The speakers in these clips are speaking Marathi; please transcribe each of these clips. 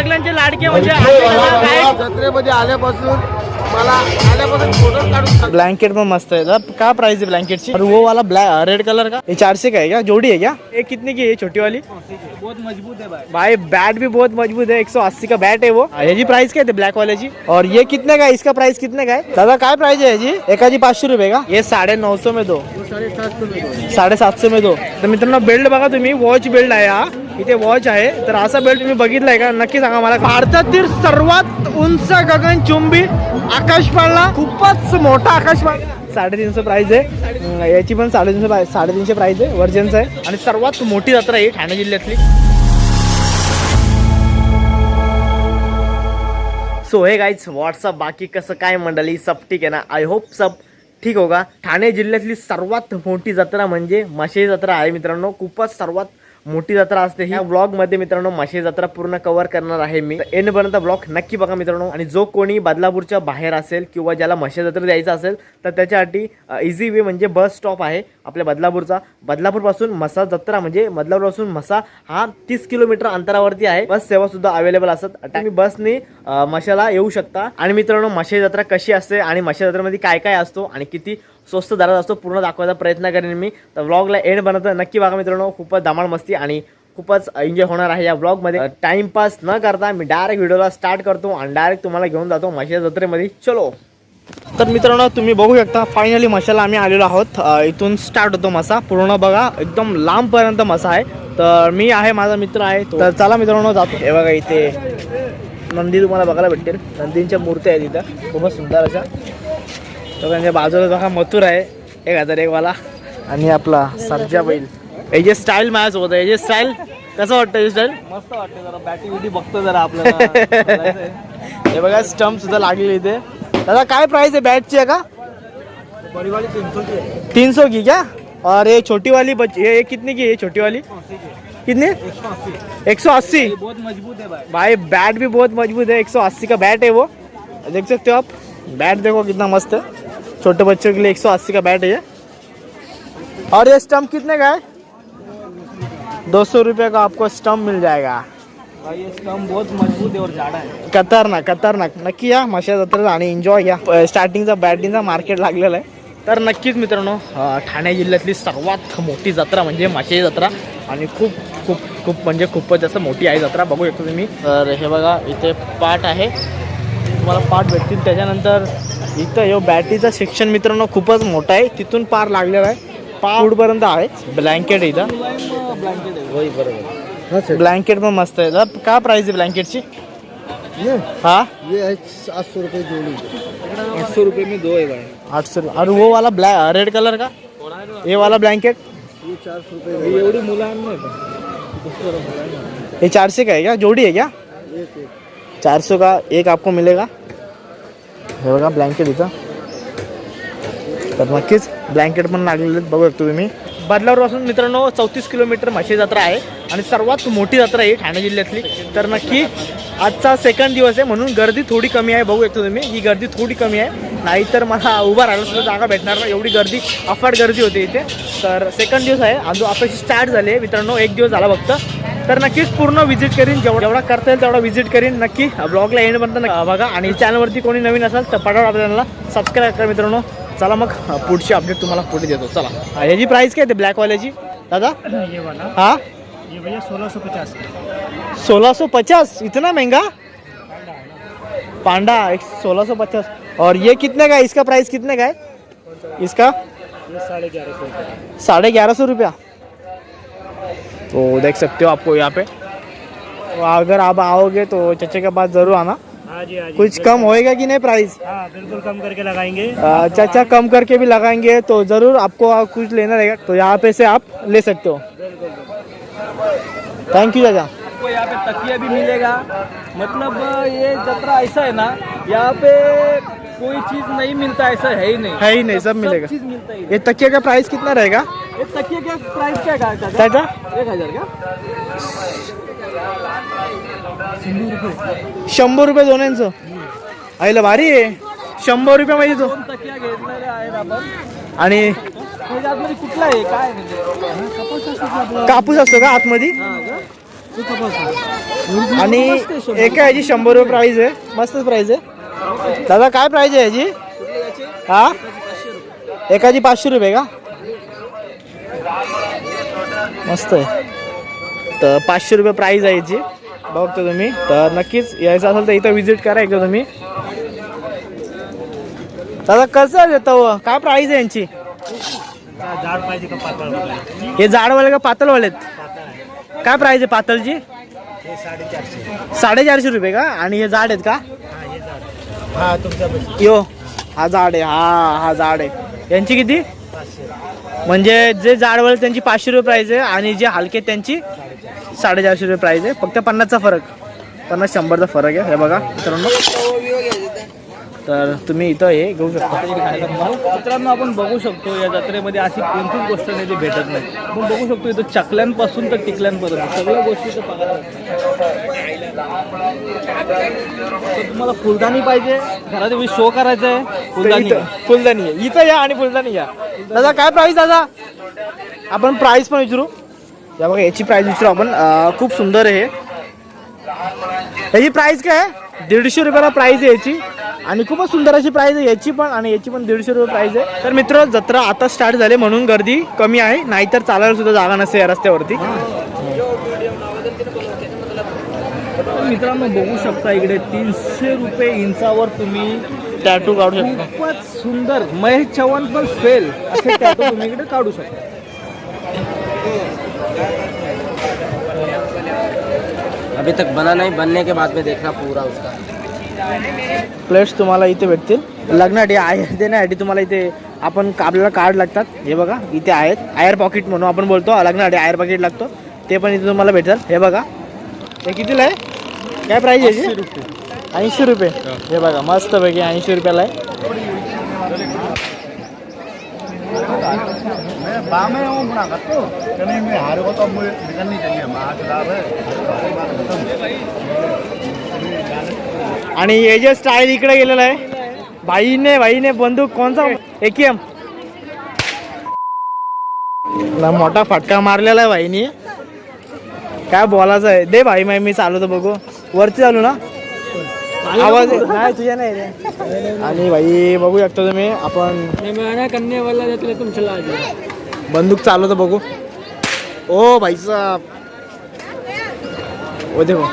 सगळ्यांचे लाडके म्हणजे काय जत्रेमध्ये आल्यापासून मला आल्यापासून फ़ोटो काढून ब्लँकेट पण मस्त है क्या प्राइस है ब्लैंकेट की और वो वाला ब्लैक रेड कलर का? ये चार से का है क्या? जोड़ी है क्या? ये कितने की है छोटी वाली बहुत मज़बूत है भाई। भाई बैट भी बहुत मज़बूत है. 180 का बैट है वो. ये जी प्राइस काय ते वाले जी और ये कितने का है? इसका प्राइस कितने का है? दादा काय प्राइस है याची? एकाची पाचशे रुपये का? ये साडे नऊ सौ में दो. साढ़े सात सौ में में दो. तर मित्रांनो बेल्ट बघा तुम्ही. वॉच बेल्ट आहे हा. इथे वॉच आहे. तर असा बेल्ट तुम्ही बघितलाय का? नक्की सांगा मला. भारतातील सर्वात उंच गगनचुंबी आकाशपाळा खूपच मोठा आकाशपाळा साडेतीनशे प्राइस आहे. याची पण साडेतीनशे प्राइस साडेतीनशे प्राइस आहे. वर्जनचं आहे. आणि सर्वात मोठी जत्रा आहे ठाणे जिल्ह्यातली. सो हे गाईज व्हॉट्सअप बाकी कसं काय मंडळी? सब ठीक आहे ना? आय होप सब ठीक होगा. ठाणे जिल्ह्यातली सर्वात मोठी जत्रा म्हणजे मशे जत्रा आहे मित्रांनो. खूपच सर्वात मोठी जत्रा असते ह्या ब्लॉगमध्ये मित्रांनो माशे जत्रा पूर्ण कव्हर करणार आहे मी. एंड पर्यंत ब्लॉग नक्की बघा मित्रांनो. आणि जो कोणी बदलापूरच्या बाहेर असेल किंवा ज्याला मशे जत्रा द्यायचा असेल तर त्याच्यासाठी इझी वे म्हणजे बस स्टॉप आहे आपल्या बदलापूरचा. बदलापूरपासून मसा जत्रा म्हणजे बदलापूरपासून मसा हा तीस किलोमीटर अंतरावरती आहे. बस सेवा सुद्धा अवेलेबल असतात. तुम्ही बसने मशाला येऊ शकता. आणि मित्रांनो माशे जत्रा कशी असते आणि मशे जत्रेमध्ये काय काय असतो आणि किती स्वस्त दरात असतो. पूर्ण दाखवायचा प्रयत्न करेन मी. तर व्लॉगला एंड बनवत नक्की बघा मित्रांनो. खूपच धमाल मस्ती आणि खूपच एन्जॉय होणार आहे या ब्लॉगमध्ये टाइमपास न करता मी डायरेक्ट व्हिडिओला स्टार्ट करतो आणि डायरेक्ट तुम्हाला घेऊन जातो मशे जत्रेमध्ये. चलो. तर मित्रांनो तुम्ही बघू शकता फायनली मसाला आम्ही आलेलो आहोत. इथून स्टार्ट होतो मसा. पूर्ण बघा एकदम लांबपर्यंत मसा आहे. तर मी आहे माझा मित्र आहे. तर चला मित्रांनो जातो. हे बघा इथे नंदी तुम्हाला बघायला भेटेल नंदींच्या मूर्त्या आहेत इथं. खूपच सुंदर अशा. तर त्यांच्या बाजूला बघा मथुर आहे. एक हजार एक वाला आणि आपला सर्जा बैल. जे स्टाईल मॅच होतं हे जे स्टाईल कसं वाटतं हे स्टाईल मस्त वाटते जरा. बॅटी बिटी बघतो जरा आपल्याला. हे बघा स्टम्प सुद्धा लागलेले इथे. दादा काय प्राइस आहे बॅटची आहे का? बड़ी वाली तीन सौ की है तीन सौ की क्या? और ये छोटी वाली बच ये ये कितने की है छोटी वाली कितने? एक सौ अस्सी? ये बहुत मजबूत है भाई. भाई बैट भी बहुत मजबूत है एक सौ अस्सी का बैट है वो. देख सकते हो आप? बैट देखो कितना मस्त है। छोटे बच्चों के लिए एक सौ अस्सी का बैट है ये। और ये स्टम्प कितने का है? दो सौ रुपये का आपको स्टम्प मिल जाएगा। भाई ये स्टम्प बहुत मजबूत है और जाड़ा है। खतरनाक खतरनाक। नक्की या मशा जत्रेत आणि एन्जॉय घ्या प- स्टार्टिंगचा बॅटिंगचा मार्केट लागलेला आहे। तर नक्कीच मित्रांनो ठाणे जिल्ह्यातली सर्वात मोठी जत्रा म्हणजे माशाची जत्रा आणि खूप खूप खूप म्हणजे खूपच जास्त मोठी आहे जत्रा. बघू शकता तुम्ही. तर हे बघा इथे पाट आहे. तुम्हाला पाट भेटतील. त्याच्यानंतर इथं हे बॅटरीचं सेक्शन मित्रांनो खूपच मोठं आहे. तिथून पार लागलेला आहे. पाऊडपर्यंत आहे. ब्लँकेट इथं. ब्लैंकेट है वही बरोबर ब्लँकेट पण मस्त आहे. काय प्राइस आहे ब्लँकेटची ये. हा? ये है सात सौ रुपये जोड़ी. आठ सौ रुपये में दो है भाई. आठ सौ और वो वाला ब्लैक रेड कलर का? ये वाला ब्लैंकेट ये चार सौ रुपये ये एवढी मुलायम नाही का ये चार से का है क्या जोड़ी है क्या? चार सौ का एक आपको मिलेगा? हे बघा ब्लँकेट इथं. तर नक्कीच ब्लँकेट पण लागलेले आहेत. बघू शकतो तुम्ही. बदलावरपासून मित्रांनो चौतीस किलोमीटर म्हशी जत्रा आहे. आणि सर्वात मोठी जत्रा आहे ठाणे जिल्ह्यातली. तर नक्की आजचा सेकंड दिवस आहे. म्हणून गर्दी थोडी कमी आहे. बघू शकतो तुम्ही. ही गर्दी थोडी कमी आहे. नाहीतर मला उभा राहिला सुद्धा जागा भेटणार नाही. एवढी गर्दी अफाट गर्दी होती इथे. तर सेकंड दिवस आहे. अजून आताशी स्टार्ट झाले मित्रांनो एक दिवस झाला फक्त. तर नक्कीच पूर्ण व्हिजिट करीन. जेवढा जेवढा करता येईल तेवढा व्हिजिट करीन. नक्की ब्लॉगला एंड पर्यंत बघा. आणि चॅनलवरती कोणी नवीन असेल तर पटावर आपल्याला सबस्क्राईब करा मित्रांनो. चला मग पुढची अपडेट तुम्हाला पुढे देतो. चला. याची प्राईस काय ते ब्लॅकवाल्याची दादा? हा? वाला सोलह सौ पचास. का सोलह सौ पचास इतना महंगा? पांडा एक सोलह सौ पचास. और ये कितने का है? इसका प्राइस कितने का है? इसका? साढ़े ग्यारह सौ रुपया साढ़े ग्यारह सौ रुपया। तो देख सकते हो आपको यहाँ पे। तो अगर आप आओगे तो चचे के पास ज़रूर आना। हाँ जी हाँ जी कुछ कम होएगा कि नहीं प्राइस हाँ बिल्कुल कम करके लगाएँगे। चाचा कम करके भी लगाएँगे तो ज़रूर आपको कुछ लेना रहेगा। तो यहाँ पे से आप ले सकते हो। थैंक यू चाचा। आपको यहाँ पे तकिया भी मिलेगा। मतलब ये जत्रा ऐसा है ना यहाँ पे कोई चीज़ नहीं मिलता ऐसा है ही नहीं। है ही नहीं सब मिलेगा। मिलता ही ये तकिया का प्राइस कितना रहेगा? ये तकिया क्या प्राइस क्या चाचा? चाचा? एक हजार क्या शंभर रुपये दोन्यांचं आईला भारी आहे. शंभर रुपये म्हणजे तो. आणि कुठला आहे? काय म्हणजे? कपास असतो का का? आतमध्ये का? आणि एका याची शंभर रुपये प्राईज आहे. मस्तच प्राईज आहे. दादा काय प्राईज आहे याची? हा? एकाची पाचशे रुपये का? मस्त आहे. तर पाचशे रुपये प्राईज आहे याची. बघतो तुम्ही. तर नक्कीच यायचं असेल तर इथं विजिट करा एकदा तुम्ही. दादा कसं देतो काय प्राईज आहे यांची? हे जाडवाले का पातळवाले आहेत? काय प्राईज आहे पातळची? साडेचारशे रुपये का? आणि हे जाड आहेत का? हा यो हा जाड आहे. हा हा जाड आहे. यांची किती? म्हणजे जे जाडवळ त्यांची पाचशे रुपये प्राईज आहे आणि जे हलके त्यांची साडेचारशे रुपये प्राईज आहे. फक्त पन्नासचा फरक. पन्नास शंभरचा फरक आहे. हे बघा मित्रांनो. तर तुम्ही इथं हे घेऊ शकता. मित्रांनो आपण बघू शकतो या जत्रेमध्ये अशी कोणतीच गोष्ट नाही जी भेटत नाही. आपण बघू शकतो इथं चकल्यांपासून तर टिकल्यांपर्यंत. सगळ्या गोष्टी तर पाहायला तुम्हाला फुलदाणी पाहिजे. घरात शो करायचा आहे फुलदाणी. इथं फुलदाणी आहे. इथं या आणि फुलदाणी या. दादा काय प्राईस दादा? आपण प्राईस पण विचारू. या बघा याची प्राईस विचारू आपण. खूप सुंदर आहे हे. याची प्राईस काय? दीडशे रुपयाला प्राईस आहे याची. आणि खूपच सुंदर अशी प्राईस आहे याची पण. आणि याची पण दीडशे रुपये प्राईस आहे. तर मित्र जत्रा आता स्टार्ट झाले म्हणून गर्दी कमी आहे. नाहीतर चालायला सुद्धा जागा नसते या रस्त्यावरती तर मित्रांनो बघू शकता इकडे तीनशे रुपये इंचावर तुम्ही टॅटू काढू शकता. खूपच सुंदर महेश चव्हाण पण फेल असे टॅटू तुम्ही इकडे काढू शकता. अभी तक बना नहीं बनने के बाद में देखना पूरा उसका। प्लेट्स तुम्हाला इथे भेटतील. लग्नासाठी आयर देण्यासाठी तुम्हाला इथे आपण आपल्याला कार्ड लागतात. हे बघा इथे आहेत. आयर पॉकेट म्हणून आपण बोलतो लग्नासाठी आयर पॉकेट लागतो. ते पण इथे तुम्हाला भेटतात. हे बघा. हे कितीला आहे? काय प्राईज आहे ऐंशी रुपये. हे बघा मस्त पैकी ऐंशी रुपयाला आहे. आणि हे जे स्टाईल इकडे गेलेलं आहे भाईने भाईने बंदूक कोणचा? एकेएम मोठा फटका मारलेला आहे भाईनी. काय बोलायचं आहे? दे भाई माई मी चालवतो बघू. वरती चालू ना? आवाज नाही तुझ्या नाही रे. आणि भाई बघू शकता तुम्ही आपण करने वाला तुम चला बंदूक चालवतो बघू. ओ भाई साहब ओ देखो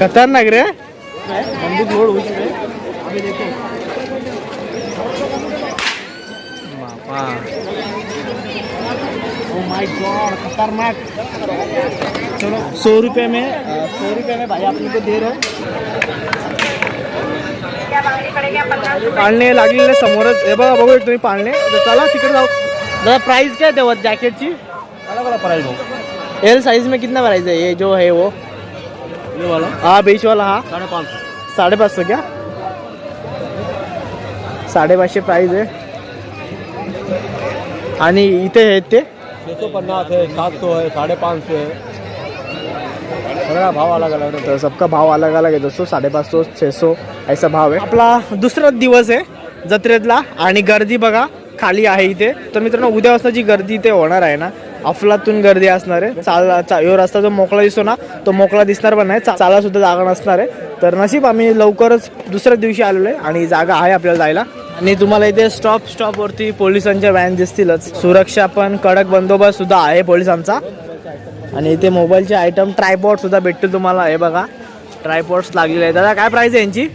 खतरनाक रे. बंदूक लोड होऊ शकते. बापा. ओ माय गॉड खतरनाक. चलो सौ रुपये में सौ रुपये में भाई अपने को दे रहे हो। पाळणे लागलेले समोरच. हे बघा बघू तुम्ही पाळणे तर चला तिकडे जाऊ. दादा प्राइस क्या है जैकेट की अलग अलग प्राइस हो एल साइज में कितना प्राइस है ये जो है वो. ये वाला. हाँ बीच वाला हाँ. साढ़े पाँच सौ साढ़े पाच सौ क्या? साडेपाचशे प्राइस आहे. आणि इथे आहेत ते? पन्नास है सात सौ है साढ़े पाँच सगळा भाव अलग अलग तर सबका भाव अलग अलग आहे दोस्तों साडेपाच सौ छे सौ ऐसा भाव आहे. आपला दुसरा दिवस आहे जत्रेतला आणि गर्दी बघा खाली आहे इथे. तर मित्रांनो उद्या वाजता जी गर्दी इथे होणार आहे ना अफलातून गर्दी असणार आहे. चाल चा रस्ता जो मोकळा दिसतो ना तो मोकळा दिसणार पण नाही. चा- चाला सुद्धा जागा नसणार आहे. तर नशीब आम्ही लवकरच दुसऱ्या दिवशी आलेलो आहे आणि जागा आहे आपल्याला जायला. आणि तुम्हाला इथे स्टॉप स्टॉपवरती पोलिसांच्या व्हॅन दिसतीलच. सुरक्षा पण कडक बंदोबस्त सुद्धा आहे पोलिसांचा. आणि इथे मोबाईलचे आयटम ट्रायपॉड सुद्धा भेटतील तुम्हाला. हे बघा ट्रायपॉड्स लागलेले आहेत. दादा काय प्राइस आहे यांची?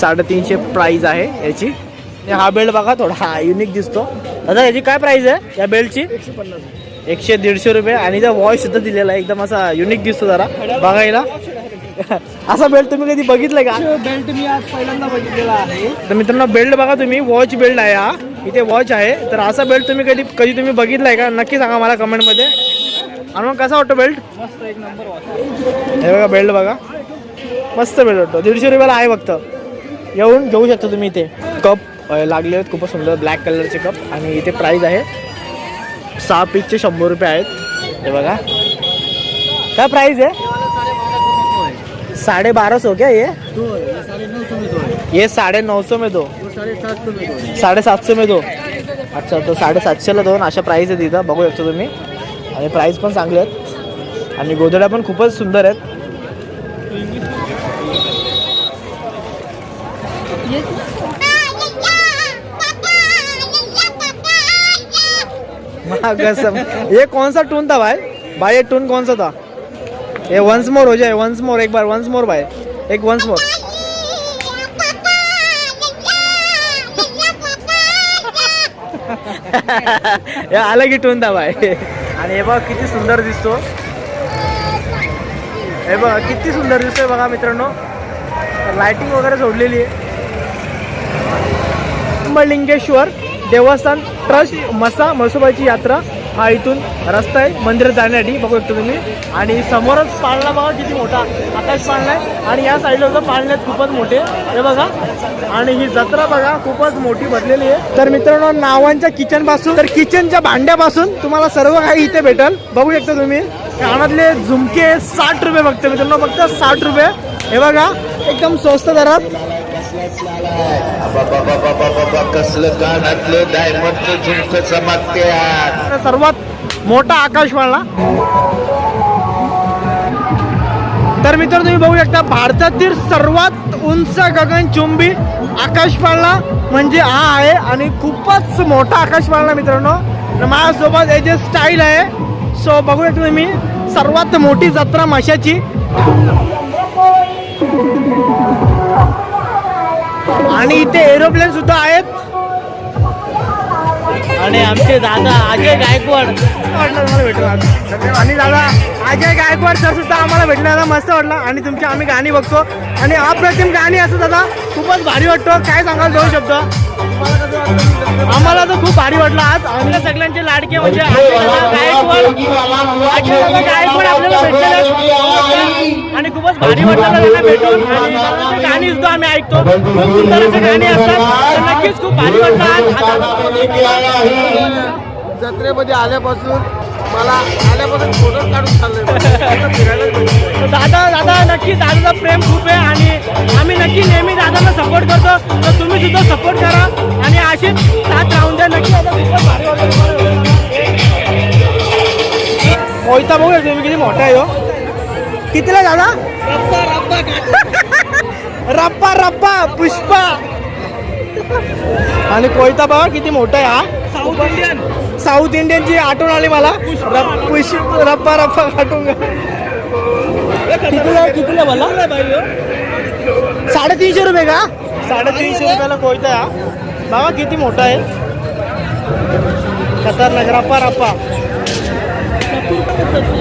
साडेतीनशे प्राइस आहे याची. हा बेल्ट बघा थोडा हा युनिक दिसतो. दादा याची काय प्राइस आहे या बेल्टची एकशे दीडशे रुपये. आणि त्या वॉच सुद्धा दिलेला आहे. एकदम असा युनिक दिसतो जरा. बघायला असा बेल्ट तुम्ही कधी बघितलाय का? बेल्ट मी आज पहिल्यांदा बघितलेला आहे. तर मित्रांनो बेल्ट बघा तुम्ही. वॉच बेल्ट आहे हा. इथे वॉच आहे. तर असा बेल्ट तुम्ही कधी कधी तुम्ही बघितलाय का? नक्की सांगा मला कमेंटमध्ये आणि मग कसा वाटतो बेल्ट मस्त एक नंबर वाटतो हे बघा बेल्ट बघा. मस्त बेल्ट वाटतो. दीडशे रुपयाला आहे फक्त. येऊन घेऊ शकता तुम्ही इथे. कप लागले आहेत. खूपच सुंदर ब्लॅक कलरचे कप आणि इथे प्राईज आहे. सहा पीसचे शंभर रुपये आहेत. हे बघा. काय प्राईज आहे? साढ़े बारह सौ क्या ये? ये साढ़े नौ सौ में दो. साढ़े सात सौ में दो. अच्छा तो साडे सातशेला दोन. अशा प्राईस आहे तिथं बघू शकता तुम्ही. आणि प्राईस पण चांगले आहेत. आणि गोधड्या पण खूपच सुंदर आहेत. ये कौन सा टून था भाई? भाई ये टून कौन सा था ये वंस मोर हो जाए वंस मोर एक बार वंस मोर भाई. एक वंस मोर हे आलं की टून था भाई. आणि हे बघा किती सुंदर दिसतो. हे बघा किती सुंदर दिसतोय बघा मित्रांनो. लाइटिंग वगैरे सोडलेली आहे. मलिंगेश्वर देवस्थान ट्रस्ट मसा म्हसोबाची यात्रा. हा इथून रस्ता आहे मंदिरात जाण्यासाठी बघू शकतो तुम्ही. आणि समोरच पाळणा बघा किती मोठा आकाश पाळणा आहे. आणि या साईडला सुद्धा पाळणे आहेत खूपच मोठे. हे बघा. आणि ही जत्रा बघा खूपच मोठी भरलेली आहे. तर मित्रांनो नावांच्या किचनपासून तर किचनच्या भांड्यापासून तुम्हाला सर्व काही इथे भेटल. बघू शकता तुम्ही. कानातले झुमके साठ रुपये बघते मित्रांनो. फक्त साठ रुपये. हे बघा एकदम स्वस्त दरात. कसलं कानातलं डायमंडचं झुमक सर्वात मोठा आकाश पाळणा तर मित्र तुम्ही बघू शकता भारतातील सर्वात उंच गगनचुंबी आकाश पाळणा म्हणजे हा आहे आणि खूपच मोठा आकाश मित्रांनो. माझ्यासोबत माझ्यासोबत याचे स्टाईल आहे सो बघू शकता तुम्ही सर्वात मोठी जत्रा माशाची. आणि इथे एरोप्लेन सुद्धा आहेत. आणि आमचे दादा अजय गायकवाड. भेटलं आज. आणि दादा अजय गायकवाड सर सुद्धा आम्हाला भेटले दादा मस्त वाटलं. आणि तुमची आम्ही गाणी बघतो. आणि अप्रतिम गाणी असं दादा खूपच भारी वाटतो. काय सांगाल दोन शब्द आम्हाला तर खूप भारी वाटलं आज. आणि सगळ्यांचे लाडके म्हणजे गायकवाड. गायकवाड आपल्याला भेटलेले. आणि खूपच भारी वाटलं त्यांना भेटून आणि गाणी सुद्धा आम्ही ऐकतो खूप सुंदर असे गाणी असतात नक्कीच खूप भारी वाटलं आज आता जत्रेमध्ये आल्यापासून मला आल्यापासून फोटो काढून चालले फिरायला दादा दादा नक्की दादाचं प्रेम खूप आहे आणि आम्ही नक्की नेहमी दादांना सपोर्ट करतो तर तुम्ही सुद्धा सपोर्ट करा आणि अशीच साथ राहून द्या नक्की दादा. कोयता बघू तुम्ही किती मोठा आहे हो कितीला दादा रप्पा रप्पा पुष्पा. आणि कोयता बघा किती मोठा आहे हा. साऊथ इंडियन साऊथ इंडियनची आठवण आली मला. पुष्प. रप्पा रप्पा काटून कितीला कितीला मला? साडेतीनशे रुपये का? साडेतीनशे रुपयाला कोयता हा. बाबा किती मोठा आहे. खतरनाक. रप्पा रप्पा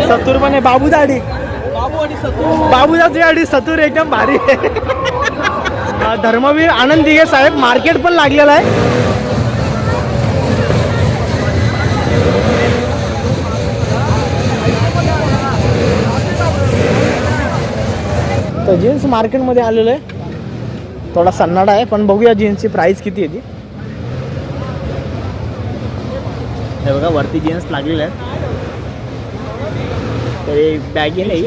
सत्तूर पण आहे. बाबू दाढी आणि बाबूदाची गाडी सतूर एकदम भारी आहे. धर्मवीर आनंद दिघे साहेब मार्केट पण लागलेलं आहे. तर जीन्स मार्केटमध्ये आलेलं आहे. थोडा सन्नाडा आहे पण बघूया जीन्सची प्राइस किती आहे ती. हे बघा वरती जीन्स लागलेले आहेत. तर एक बॅगी नाही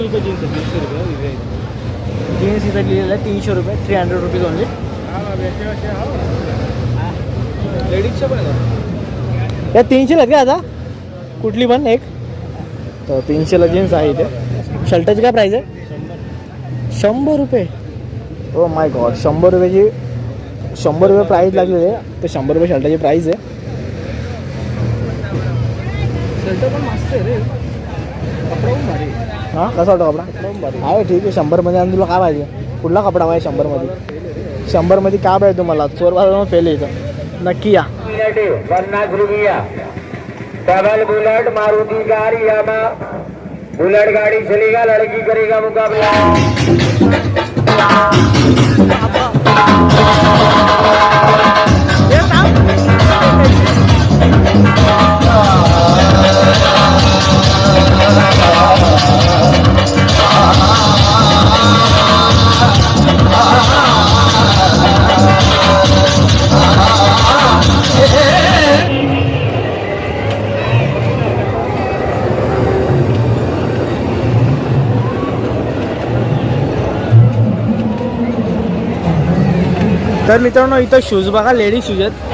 जीन्स इथं लिहिलेलं आहे तीनशे रुपये थ्री हंड्रेड रुपीज ओनली लेडीजच्या पण या तीनशेला का आता कुठली पण एक तर तीनशेला जीन्स आहे इथे शर्टाची काय प्राईस आहे शंभर रुपये ओ माय गॉड शंभर रुपयाची शंभर रुपये प्राईस लागलेली आहे तर शंभर रुपये शर्टाची प्राईस आहे शर्ट पण मस्त आहे रे कपडा पण भारी आहे. हां कसा वाटतो कपडा? आहे ठीक आहे. शंभरमध्ये आणि तुला काय पाहिजे? कुठला कपडा पाहिजे शंभरमध्ये? शंभरमध्ये काय पाहिजे तुम्हाला? चोर बाजार फेल येतं नक्की या. पन्नास रुपया double bullet Maruti car Yamaha bullet गाड़ी चलेगा लड़की करेगा मुकाबला तर मित्रांनो इथं शूज बघा लेडीज शूज आहेत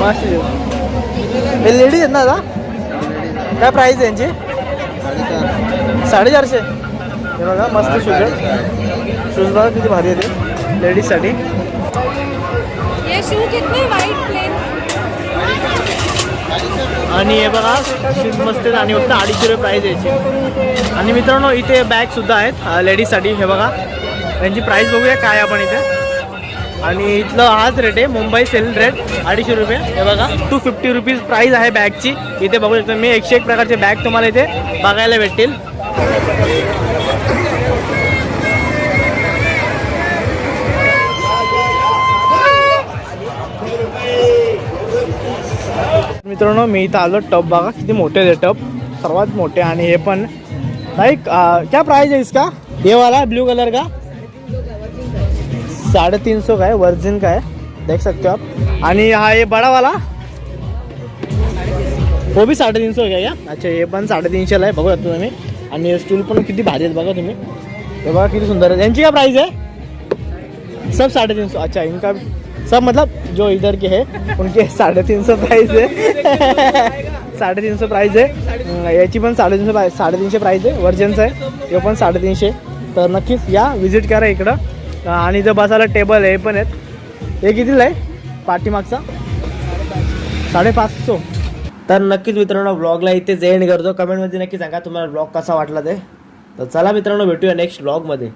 मस्त shoes. हे लेडीज आहेत ना दादा काय प्राईस आहे यांची? साडेचारशे. हे बघा मस्त शूज आहे शूज बघा किती भारी आहे ते लेडीजसाठी ये शू कितने वाइट प्लेन आणि हे बघा शूज मस्त आहेत आणि फक्त अडीचशे रुपये प्राईज यायची आणि मित्रांनो इथे बॅग सुद्धा आहेत लेडीजसाठी हे बघा त्यांची प्राईस बघूया काय आपण इथे. आणि इथलं हाच रेट आहे. मुंबई सेल रेट अडीचशे रुपये. हे बघा टू फिफ्टी रुपीज प्राईस आहे बॅगची इथे बघू शकतो मी एकशे एक प्रकारचे बॅग तुम्हाला इथे बघायला भेटतील. मित्रांनो मी इथं आलो टब बघा किती मोठे आहे टब सर्वात मोठे आणि हे पण नाही क्या प्राईज आहे इसका? हे वाला ब्ल्यू कलर का? साढ़े तीन सौ का है वर्जिन का है देख सकते हो आप. आणि हा ये बड़ा वाला वो हो भी साढ़े तीन सौ हो का क्या? अच्छा हे पण साडेतीनशेला आहे बघू शकतो तुम्ही. आणि स्टूल पण किती भारी आहेत बघा तुम्ही. हे बघा किती सुंदर आहे. यांची क्या प्राइस है सब साढ़े तीन सौ अच्छा इनका सब मतलब जो इधर के है उनके साढ़े तीन सौ प्राइस है. साढ़े तीन सौ प्राइस आहे याची पण साडेतीनशे प्राईस साडेतीनशे प्राइस आहे वर्जनचं आहे. हे पण साडेतीनशे. तर नक्कीच या व्हिजिट करा इकडं. आणि इथं बसायला टेबल हे पण आहेत. हे कितीला आहे? पाठीमागचा? साडेपाचशे. तर नक्कीच मित्रांनो ब्लॉगला इथेच एंड करतो. कमेंटमध्ये नक्की सांगा तुम्हाला ब्लॉग कसा वाटला ते. तर चला मित्रांनो भेटूया नेक्स्ट ब्लॉगमध्ये